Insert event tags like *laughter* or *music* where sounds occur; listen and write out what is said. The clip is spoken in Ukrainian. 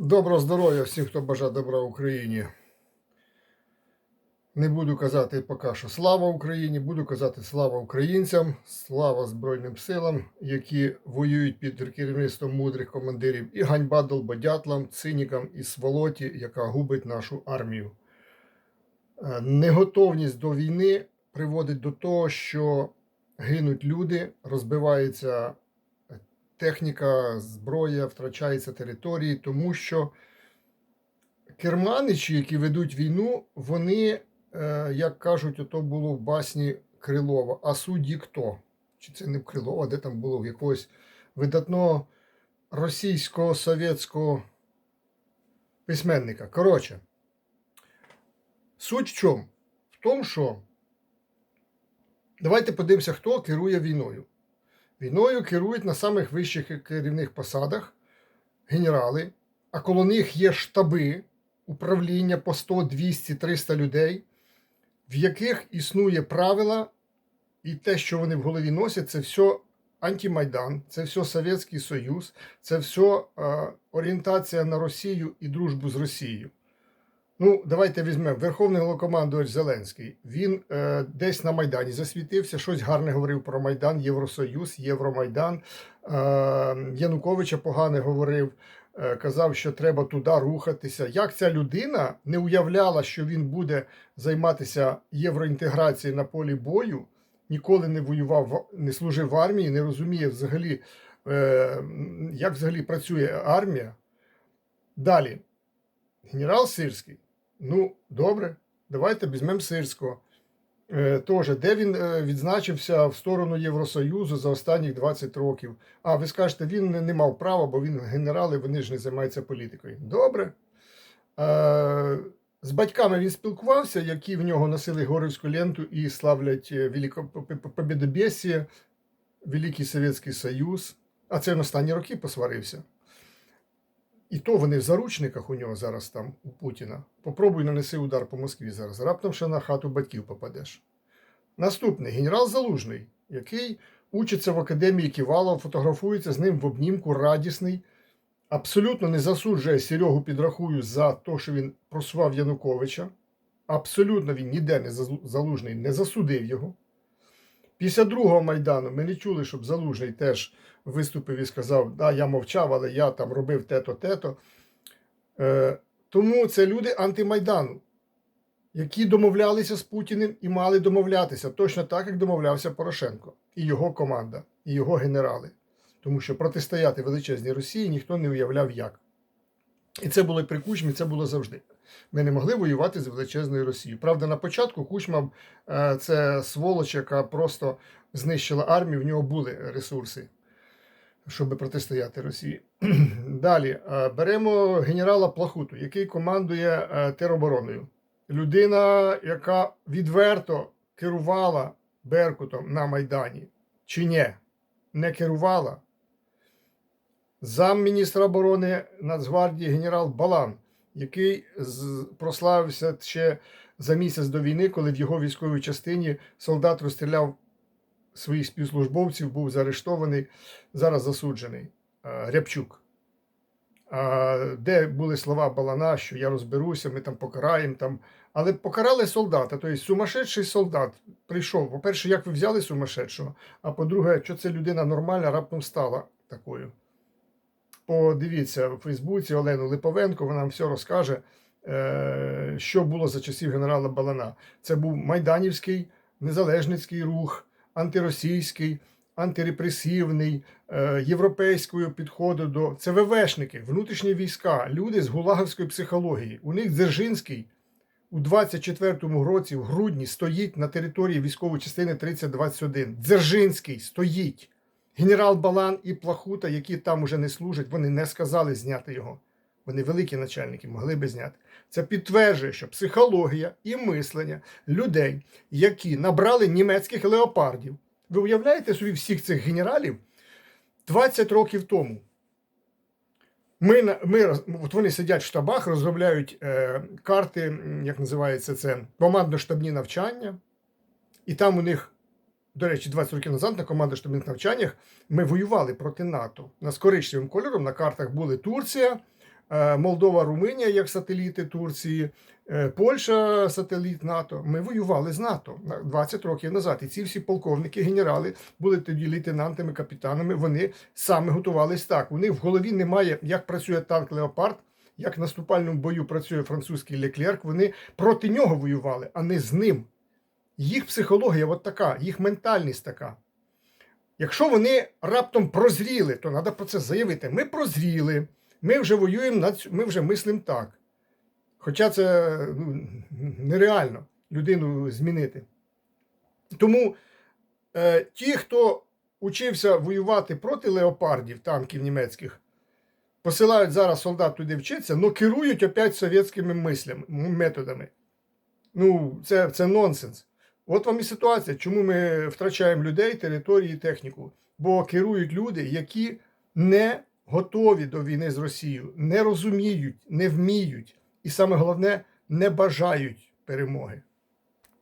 Доброго здоров'я всім, хто бажає добра Україні. Не буду казати поки що слава Україні, буду казати слава українцям, слава Збройним силам, які воюють під керівництвом мудрих командирів, і ганьба долбодятлам, цинікам і сволоті, яка губить нашу армію. Е, Неготовність до війни приводить до того, що гинуть люди, розбивається техніка, зброя, втрачаються території, тому що керманичі, які ведуть війну, вони, е, як кажуть, ото було в басні Крилова, а судді хто? Чи це не в Крилова, де там було в якогось видатного російського совєтського письменника. Коротше, суть в чому? В тому, що давайте подивимося, хто керує війною. Війною керують на самих вищих керівних посадах генерали, а коло них є штаби управління по 100, 200, 300 людей, в яких існує правила, і те, що вони в голові носять, це все антимайдан, це все Совєтський Союз, це все орієнтація на Росію і дружбу з Росією. Ну, давайте візьмемо Верховний Голокомандувач Зеленський. Він е, десь на Майдані засвітився, щось гарне говорив про Майдан, Євросоюз, Євромайдан. Е, Януковича погане говорив, е, казав, що треба туди рухатися. Як ця людина не уявляла, що він буде займатися євроінтеграцією на полі бою, ніколи не воював, не служив в армії, не розуміє взагалі, е, як взагалі працює армія. Далі. Генерал Сирський. Ну, добре, давайте візьмемо Сирського. Е, Тоже, де він е, відзначився в сторону Євросоюзу за останні 20 років. А ви скажете, він не, не мав права, бо він генерал, і вони ж не займаються політикою. Добре. Е, з батьками він спілкувався, які в нього носили горівську ленту і славлять е, Велико- П- П- Великий Совєтський Союз. А це він останні роки посварився. І то вони в заручниках у нього зараз там, у Путіна. Попробуй нанеси удар по Москві зараз. Раптом ще на хату батьків попадеш. Наступний генерал Залужний, який учиться в академії Ківалова, фотографується з ним в обнімку, радісний, абсолютно не засуджує Серегу підрахую за те, що він просував Януковича. Абсолютно він ніде не залужний не засудив його. Після другого майдану ми не чули, щоб залужний теж виступив і сказав: да, я мовчав, але я там робив те-то, те-то. Е, тому це люди антимайдану, які домовлялися з Путіним і мали домовлятися точно так, як домовлявся Порошенко і його команда, і його генерали. Тому що протистояти величезній Росії ніхто не уявляв як. І це було при Кучмі, це було завжди. Ми не могли воювати з величезною Росією. Правда, на початку Кучма е, це сволоч, яка просто знищила армію, в нього були ресурси, щоб протистояти Росії. *clears throat* Далі е, беремо генерала Плахуту, який командує е, теробороною. Людина, яка відверто керувала Беркутом на Майдані. Чи ні? Не керувала. Замміністра оборони Нацгвардії генерал Балан, який прославився ще за місяць до війни, коли в його військовій частині солдат розстріляв своїх співслужбовців, був заарештований, зараз засуджений. Рябчук. Де були слова Балана, що я розберуся, ми там покараємо там. Але покарали солдата, тобто сумасшедший солдат прийшов. По-перше, як ви взяли сумасшедшого, а по-друге, що це людина нормальна раптом стала такою. Подивіться в Фейсбуці Олену Липовенко, вона вам все розкаже, е, що було за часів генерала Балана. Це був майданівський незалежницький рух, антиросійський, антирепресивний, е, європейського підходу до це ВВшники, внутрішні війська, люди з гулаговської психології. У них Дзержинський у 24-му році, в грудні, стоїть на території військової частини 3021. Дзержинський стоїть. Генерал Балан і Плахута, які там уже не служать, вони не сказали зняти його. Вони великі начальники, могли би зняти. Це підтверджує, що психологія і мислення людей, які набрали німецьких леопардів. Ви уявляєте собі всіх цих генералів 20 років тому. Ми, ми, от вони сидять в штабах, розробляють е, карти, як називається це, командно-штабні навчання, і там у них До речі, 20 років назад на командно-штабних навчаннях ми воювали проти НАТО. Нас коричневим кольором на картах були Турція, е, Молдова, Румунія як сателіти Турції, е, Польща сателіт НАТО. Ми воювали з НАТО на 20 років назад. І ці всі полковники, генерали були тоді лейтенантами, капітанами. Вони саме готувались так. У них в голові немає, як працює танк Леопард. Як в наступальному бою працює французький Леклерк, вони проти нього воювали, а не з ним. Їх психологія от така, їх ментальність така. Якщо вони раптом прозріли, то треба про це заявити. Ми прозріли, ми вже воюємо, ми вже мислимо так. Хоча це ну, нереально людину змінити. Тому е, ті, хто учився воювати проти леопардів, танків німецьких, посилають зараз солдат туди вчитися, але керують опять совєтськими мислями, методами. Ну, це, це нонсенс. От вам і ситуація, чому ми втрачаємо людей, території, техніку. Бо керують люди, які не готові до війни з Росією, не розуміють, не вміють і саме головне, не бажають перемоги.